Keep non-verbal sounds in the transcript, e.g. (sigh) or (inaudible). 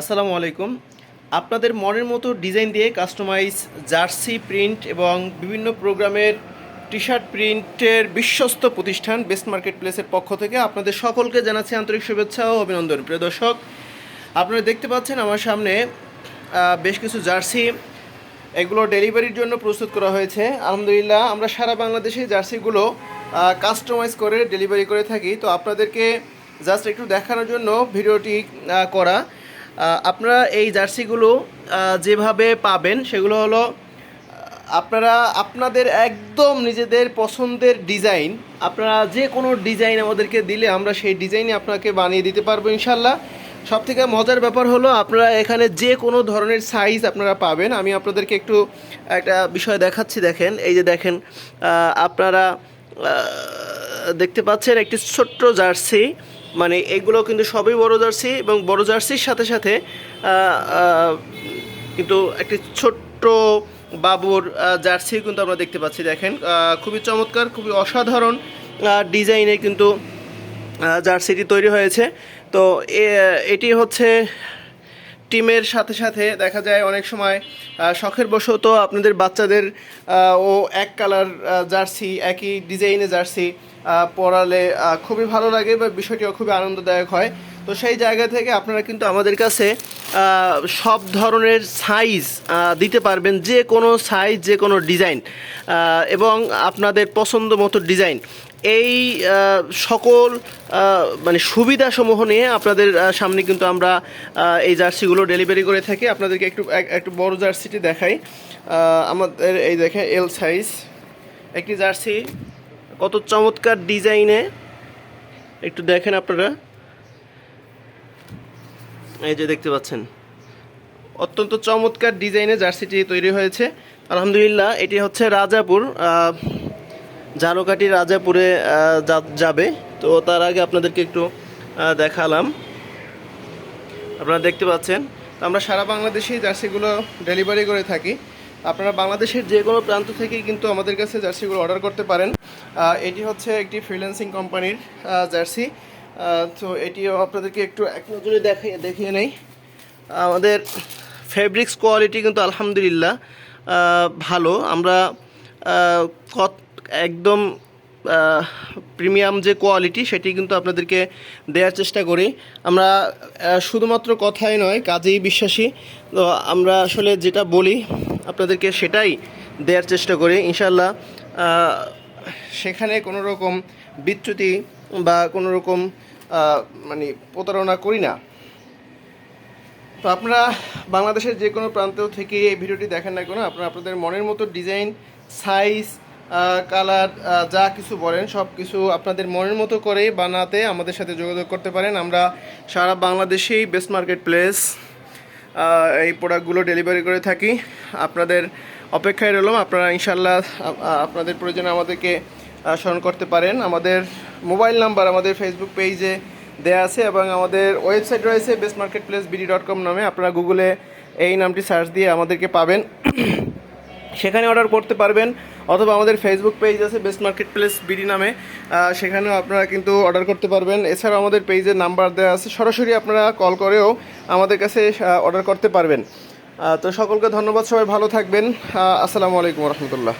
আসসালামু আলাইকুম। আপনাদের মনের মতো ডিজাইন দিয়ে কাস্টমাইজ জার্সি প্রিন্ট এবং বিভিন্ন প্রোগ্রামের টি শার্ট প্রিন্টের বিশ্বস্ত প্রতিষ্ঠান বেস্ট মার্কেট প্লেসের পক্ষ থেকে আপনাদের সকলকে জানাচ্ছি আন্তরিক শুভেচ্ছা ও অভিনন্দন। প্রিয় দর্শক, আপনারা দেখতে পাচ্ছেন আমার সামনে বেশ কিছু জার্সি। এগুলো ডেলিভারির জন্য প্রস্তুত করা হয়েছে। আলহামদুলিল্লাহ, আমরা সারা বাংলাদেশে জার্সিগুলো কাস্টমাইজ করে ডেলিভারি করে থাকি। তো আপনাদেরকে জাস্ট একটু দেখানোর জন্য ভিডিওটি করা। আপনারা এই জার্সিগুলো যেভাবে পাবেন, সেগুলো হলো আপনারা আপনাদের একদম নিজেদের পছন্দের ডিজাইন, আপনারা যে কোনো ডিজাইন আমাদেরকে দিলে আমরা সেই ডিজাইনে আপনাকে বানিয়ে দিতে পারব ইনশাল্লাহ। সব থেকে মজার ব্যাপার হলো, আপনারা এখানে যে কোনো ধরনের সাইজ আপনারা পাবেন। আমি আপনাদেরকে একটু একটা বিষয় দেখাচ্ছি, দেখেন। এই যে দেখেন আপনারা দেখতে পাচ্ছেন একটি ছোট্ট জার্সি। মানে এগুলো কিন্তু সবই বড় জার্সি এবং বড় জার্সির সাথে সাথে কিন্তু একটি ছোট্ট বাবুর জার্সি কিন্তু আমরা দেখতে পাচ্ছি। দেখেন খুবই চমৎকার, খুবই অসাধারণ ডিজাইনে কিন্তু জার্সিটি তৈরি হয়েছে। তো এটি হচ্ছে টিমের সাথে সাথে দেখা যায় অনেক সময় শখের বশত আপনাদের বাচ্চাদের ও এক কালার জার্সি, একই ডিজাইনে জার্সি পরালে খুবই ভালো লাগে বা বিষয়টিও খুবই আনন্দদায়ক হয়। তো সেই জায়গা থেকে আপনারা কিন্তু আমাদের কাছে সব ধরনের সাইজ দিতে পারবেন যে কোনো সাইজ যে কোনো ডিজাইন এবং আপনাদের পছন্দ মতো ডিজাইন এই সকল মানে সুবিধাসমূহ নিয়ে আপনাদের সামনে কিন্তু আমরা এই জার্সিগুলো ডেলিভারি করে থাকি। আপনাদেরকে একটু একটু বড় জার্সিটি দেখাই। আমাদের এই দেখে এল সাইজ একটি জার্সি। কত চমৎকার ডিজাইনে একটু দেখেন আপনারা। এই যে দেখতে পাচ্ছেন অত্যন্ত চমৎকার ডিজাইনে জার্সিটি তৈরি হয়েছে। আলহামদুলিল্লাহ এটি হচ্ছে রাজাপুর আহ, ঝালকাঠি রাজাপুরে যাবে। তো তার আগে আপনাদেরকে একটু দেখালাম। আপনারা দেখতে পাচ্ছেন আমরা সারা বাংলাদেশেই জার্সিগুলো ডেলিভারি করে থাকি। আপনারা বাংলাদেশের যে কোনো প্রান্ত থেকেই কিন্তু আমাদের কাছে জার্সিগুলো অর্ডার করতে পারেন। এটি হচ্ছে একটি ফ্রিল্যান্সিং কোম্পানির জার্সি। তো এটিও আপনাদেরকে একটু এক নজরে দেখিয়ে দেখিয়ে নেই। আমাদের ফেব্রিক্স কোয়ালিটি কিন্তু আলহামদুলিল্লাহ ভালো। আমরা কত, একদম প্রিমিয়াম যে কোয়ালিটি সেটি কিন্তু আপনাদেরকে দেওয়ার চেষ্টা করি। আমরা শুধুমাত্র কথাই নয়, কাজেই বিশ্বাসী। তো আমরা আসলে যেটা বলি, আপনাদেরকে সেটাই দেওয়ার চেষ্টা করি। ইনশাল্লাহ সেখানে কোনো রকম বিচ্যুতি বা কোনো রকম মানে প্রতারণা করি না। তো আপনারা বাংলাদেশের যে কোনো প্রান্ত থেকে এই ভিডিওটি দেখেন না কেন, আপনারা আপনাদের মনের মতো ডিজাইন, সাইজ কালার যা কিছু বলেন, সব কিছু আপনাদের মনের মতো করে বানাতে আমাদের সাথে যোগাযোগ করতে পারেন। আমরা সারা বাংলাদেশেই বেস্ট মার্কেট প্লেস এই প্রোডাক্টগুলো ডেলিভারি করে থাকি। আপনাদের অপেক্ষায় রইলাম। আপনারা ইনশাল্লাহ আপনাদের প্রয়োজনে আমাদেরকে স্মরণ করতে পারেন। আমাদের মোবাইল নাম্বার আমাদের ফেসবুক পেজে দেয়া আছে এবং আমাদের ওয়েবসাইট রয়েছে best market place BD dot com নামে। আপনারা গুগলে এই নামটি সার্চ দিয়ে আমাদেরকে পাবেন। (clears throat) সেখানে অর্ডার করতে পারবেন। অথবা আমাদের ফেসবুক পেজ আছে বেস্ট মার্কেট প্লেস বিডি নামে সেখানেও আপনারা কিন্তু অর্ডার করতে পারবেন। এছাড়াও আমাদের পেজের নাম্বার দেওয়া আছে। সরাসরি আপনারা কল করেও আমাদের কাছে অর্ডার করতে পারবেন। তো সকলকে ধন্যবাদ। সবাই ভালো থাকবেন। আসসালামু আলাইকুম রহমতুল্লাহ।